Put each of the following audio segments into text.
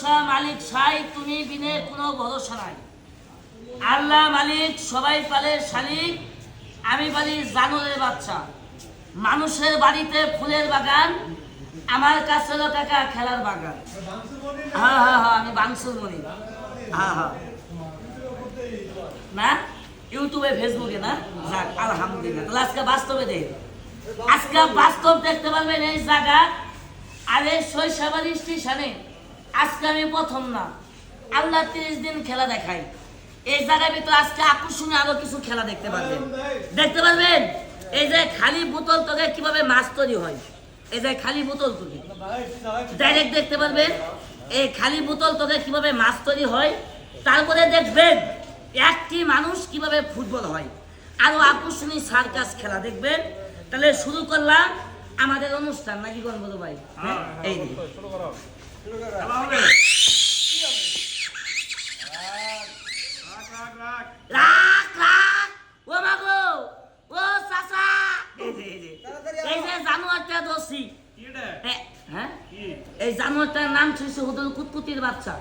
ভরসা মালিক সাই, তুমি বিনে কোনো ভরসা নাই। আল্লাহ মালিক সবাই পালে শালিক, আমি পালি জানোরের বাচ্চা। মানুষের বাড়িতে ফুলের বাগান, আমার কাছে হলো কাকা খেলার বাগান। হ্যাঁ হ্যাঁ হ্যাঁ আমি বাংসুর মনি হ্যাঁ হ্যাঁ। না? ইউটিউবে, ফেসবুকে না? যাক, আলহামদুলিল্লাহ। আজকে বাস্তবে দেখ। আজকে বাস্তব দেখতে পারবেন এই জায়গা আর এই শৈশবাড়ি স্টেশনে। আজকে আমি প্রথম না। আল্লাহ তিরিশ দিন খেলা দেখাই এই জায়গার ভিতরে আজকে আকর্ষণীয় আরও কিছু খেলা দেখতে পারবেন। দেখতে পারবেন? এই যে খালি বোতল তোকে কীভাবে মাছ তৈরি হয়? এই যে খালি বোতল তুলি ডাইরেক্ট দেখতে পারবেন? এই খালি বোতল তোকে কীভাবে মাছ তৈরি হয়? তারপরে দেখবেন, একটি মানুষ কীভাবে ফুটবল হয়। আরও আকর্ষণীয় সার্কাস খেলা দেখবেন। তাহলে শুরু করলাম আমাদের অনুষ্ঠান। নাকি বলো ভাই? হ্যাঁ? এই এই হ্যাঁ জানোয়ারটার নাম ছিল হুদুল কুতকুতির বাচ্চা।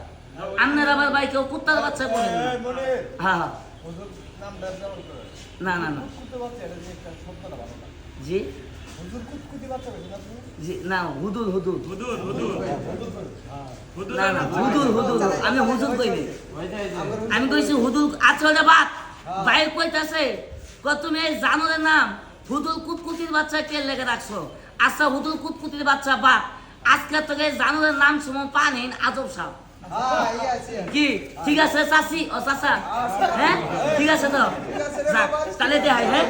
আপনার আবার ভাই কেউ কুত্তার বাচ্চা বলেন হ্যাঁ না। না না জি? না হুদুল হুদুল না না হুদুল হুদুল আমি হুজুর কইনি। আমি কইছি হুদুল আচ্ছা বাদ ভাই কইতাছে ক তুমি এই জানোরের নাম হুদুল কুতকুতির বাচ্চা কে লেগে রাখছো? আচ্ছা হুদুল কুতকুতির বাচ্চা বাদ আজকে তোকে জানোরের নাম সময় পানিন আজব সাহ কি? ঠিক আছে চাচি? ও চাচা? হ্যাঁ। ঠিক আছে তো? যাক তাহলে দেখাই হ্যাঁ?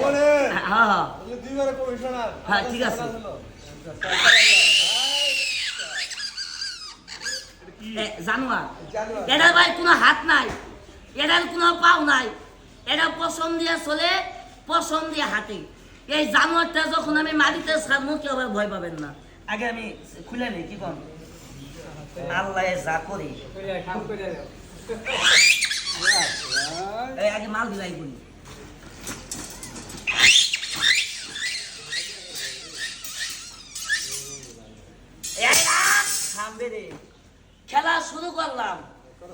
হ্যাঁ হ্যাঁ। হ্যাঁ ঠিক আছে। জানোয়ার এটার ভাই কোনো হাত নাই এটার কোনো পাও নাই। এটা পশম দিয়ে চলে পশম দিয়ে হাঁটে। এই জানোয়ারটা যখন আমি মাটিতে ছাড়বো কেউ আবার ভয় পাবেন না। আগে আমি খুলে নেই কি কম? আল্লাহ যা করি। আগে মাল দিলাই করি। খেলা শুরু করলাম।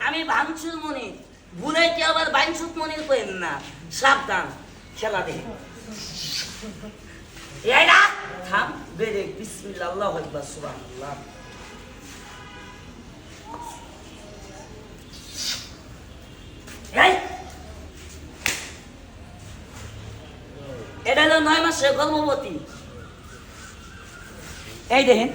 আমি ভাঙচুর মনি ভুলে কি আবার বাইনসুক মনির করেন না? সাবধান, খেলা দে। থাম বিসমিল্লাহ আকবার, সুবহানাল্লাহ। নয় মাসের গর্ভবতী। এই দেখেন।